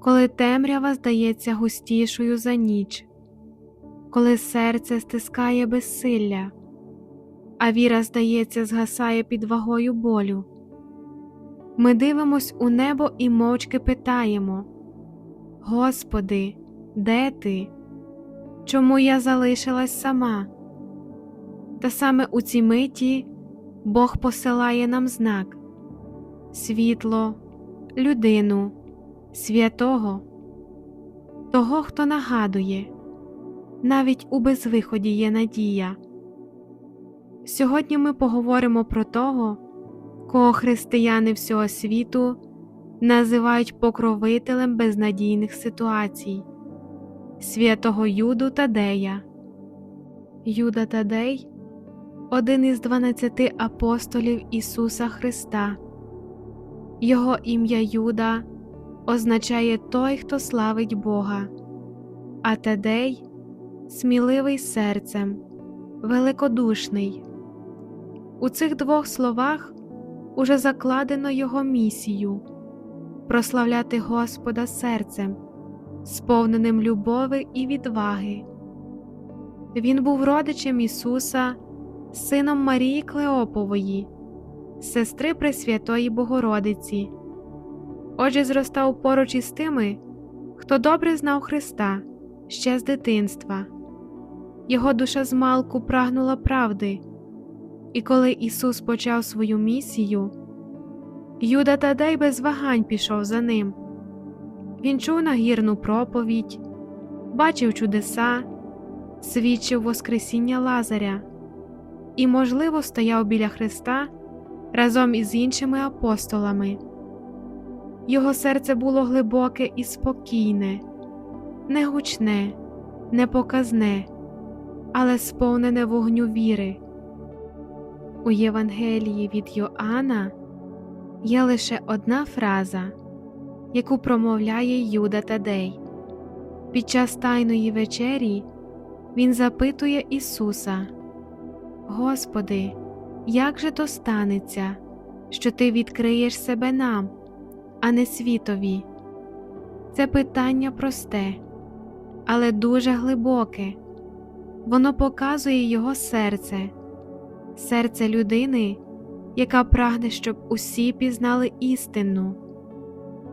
коли темрява здається густішою за ніч, коли серце стискає безсилля, а віра, здається, згасає під вагою болю. Ми дивимось у небо і мовчки питаємо: Господи, де ти? Чому я залишилась сама? Та саме у цій миті Бог посилає нам знак світло, людину, святого, того, хто нагадує, навіть у безвиході є надія. Сьогодні ми поговоримо про того, кого християни всього світу називають покровителем безнадійних ситуацій, святого Юду Тадея. Юда Тадей один із дванадцяти апостолів Ісуса Христа. Його ім'я Юда означає той, хто славить Бога, а Тадей сміливий серцем, великодушний. У цих двох словах уже закладено Його місію прославляти Господа серцем, сповненим любови і відваги. Він був родичем Ісуса, сином Марії Клеопової, сестри Пресвятої Богородиці. Отже, зростав поруч із тими, хто добре знав Христа ще з дитинства. Його душа змалку прагнула правди, і коли Ісус почав свою місію, Юда Тадей без вагань пішов за ним. Він чув нагірну проповідь, бачив чудеса, свідчив Воскресіння Лазаря і, можливо, стояв біля Христа разом із іншими апостолами. Його серце було глибоке і спокійне, не гучне, не показне, але сповнене вогню віри. У Євангелії від Йоанна є лише одна фраза, яку промовляє Юда Тадей. Під час Тайної вечері Він запитує Ісуса: Господи, як же то станеться, що Ти відкриєш себе нам, а не світові? Це питання просте, але дуже глибоке. Воно показує Його серце, серце людини, яка прагне, щоб усі пізнали істину.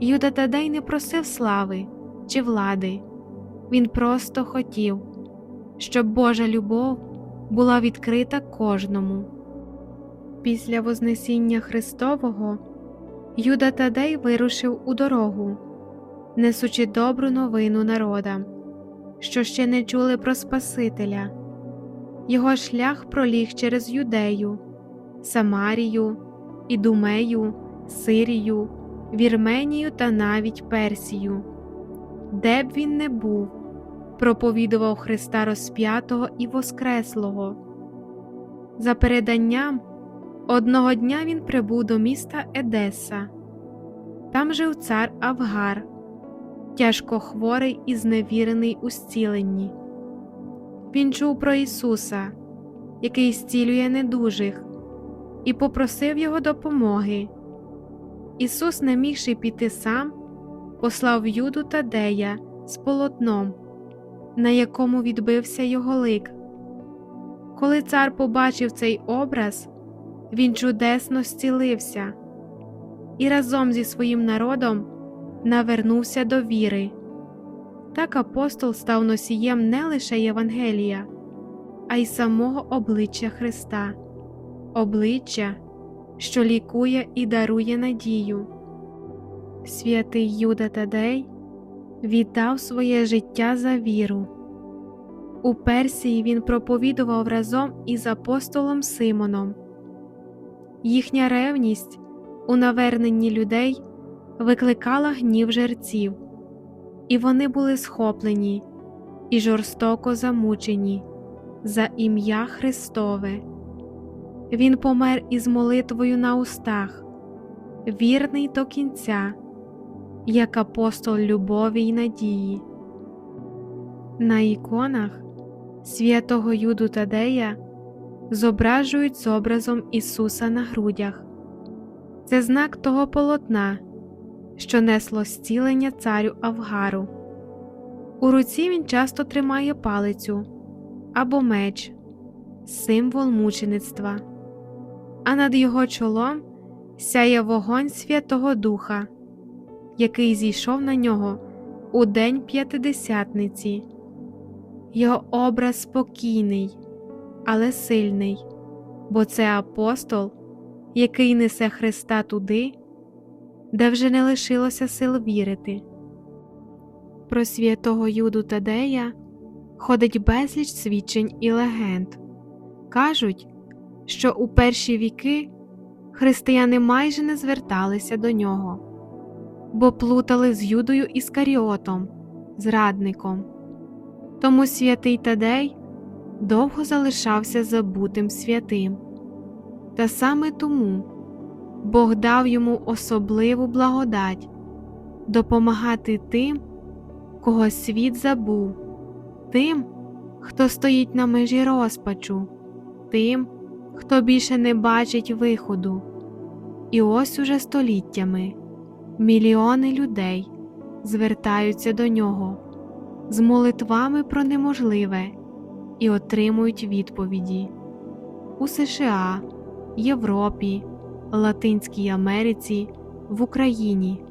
Юда Тадей не просив слави чи влади, він просто хотів, щоб Божа любов була відкрита кожному. Після Вознесіння Христового Юда Тадей вирушив у дорогу, несучи добру новину народам, що ще не чули про Спасителя. Його шлях проліг через Юдею, Самарію, Ідумею, Сирію, Вірменію та навіть Персію. Де б він не був, проповідував Христа розп'ятого і Воскреслого. За переданням, одного дня він прибув до міста Едеса. Там жив цар Авгар, тяжко хворий і зневірений у зціленні. Він чув про Ісуса, який зцілює недужих, і попросив Його допомоги. Ісус, не мігши піти сам, послав Юду Тадея з полотном, на якому відбився його лик. Коли цар побачив цей образ, він чудесно зцілився і разом зі своїм народом навернувся до віри. Так апостол став носієм не лише Євангелія, а й самого обличчя Христа, обличчя, що лікує і дарує надію. Святий Юда Тадей віддав своє життя за віру. У Персії він проповідував разом із апостолом Симоном. Їхня ревність у наверненні людей викликала гнів жерців, і вони були схоплені і жорстоко замучені за ім'я Христове. Він помер із молитвою на устах, вірний до кінця, як апостол любові й надії. На іконах святого Юду Тадея зображують з образом Ісуса на грудях. Це знак того полотна, що несло зцілення царю Авгару. У руці він часто тримає палицю або меч, символ мучеництва, а над його чолом сяє вогонь Святого Духа, який зійшов на нього у день п'ятидесятниці. Його образ спокійний, але сильний, бо це апостол, який несе Христа туди, де вже не лишилося сил вірити. Про святого Юду Тадея ходить безліч свідчень і легенд. Кажуть, що у перші віки християни майже не зверталися до нього, бо плутали з Юдою Іскаріотом, зрадником. Тому святий Тадей довго залишався забутим святим. Та саме тому Бог дав йому особливу благодать допомагати тим, кого світ забув, тим, хто стоїть на межі розпачу, тим, хто більше не бачить виходу. І ось уже століттями мільйони людей звертаються до нього з молитвами про неможливе і отримують відповіді у США, Європі, Латинській Америці, в Україні.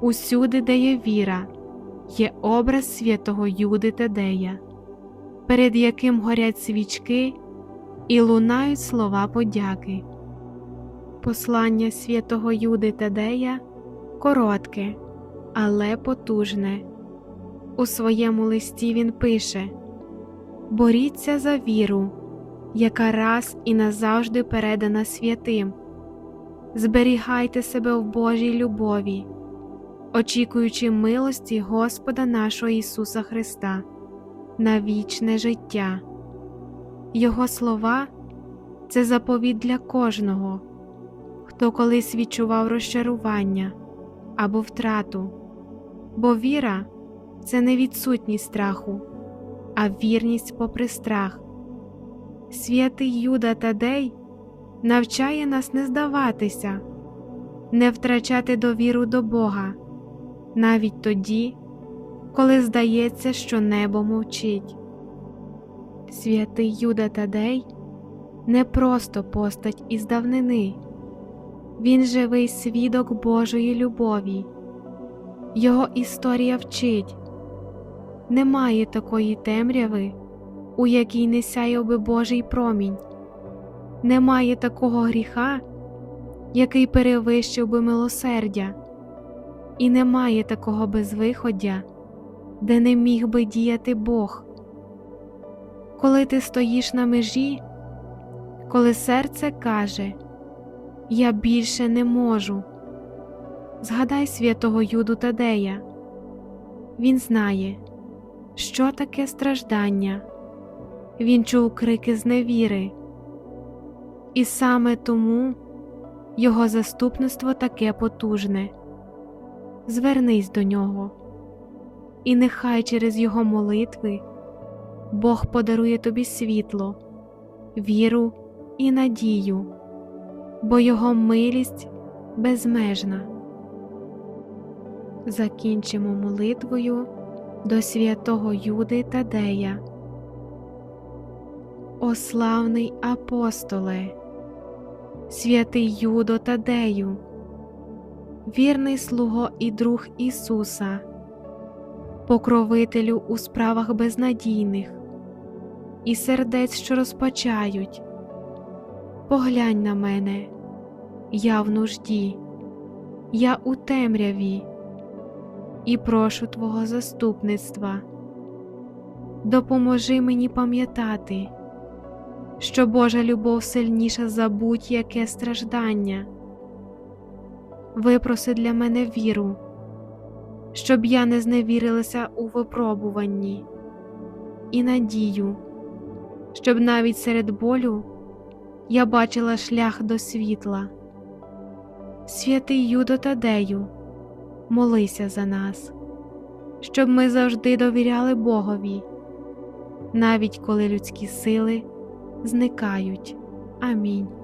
Усюди, де є віра, є образ святого Юди Тадея, перед яким горять свічки і лунають слова подяки. Послання святого Юди Тадея коротке, але потужне. У своєму листі він пише Боріться за віру, яка раз і назавжди передана святим. Зберігайте себе в Божій любові, очікуючи милості Господа нашого Ісуса Христа на вічне життя. Його слова це заповідь для кожного, хто колись відчував розчарування або втрату, бо віра це не відсутність страху, а вірність попри страх. Святий Юда Тадей навчає нас не здаватися, не втрачати довіру до Бога, навіть тоді, коли здається, що небо мовчить. Святий Юда Тадей не просто постать із давнини, він живий свідок Божої любові. Його історія вчить немає такої темряви, у якій не сяяв би Божий промінь, немає такого гріха, який перевищив би милосердя, і немає такого безвиходя, де не міг би діяти Бог. Коли ти стоїш на межі, коли серце каже, Я більше не можу. Згадай святого Юду Тадея. Він знає, що таке страждання, він чув крики зневіри, і саме тому його заступництво таке потужне. Звернись до нього, і нехай через його молитви Бог подарує тобі світло, віру і надію, бо Його милість безмежна. Закінчимо молитвою до святого Юди Тадея. О славний апостоле, святий Юдо Тадею, вірний слуго і друг Ісуса, покровителю у справах безнадійних і сердець, що розпачають. Поглянь на мене, я в нужді, я у темряві і прошу Твого заступництва. Допоможи мені пам'ятати, що Божа любов сильніша за будь-яке страждання. Випроси для мене віру, щоб я не зневірилася у випробуванні, і надію, щоб навіть серед болю я бачила шлях до світла. Святий Юдо Тадею, молися за нас, щоб ми завжди довіряли Богові, навіть коли людські сили зникають. Амінь.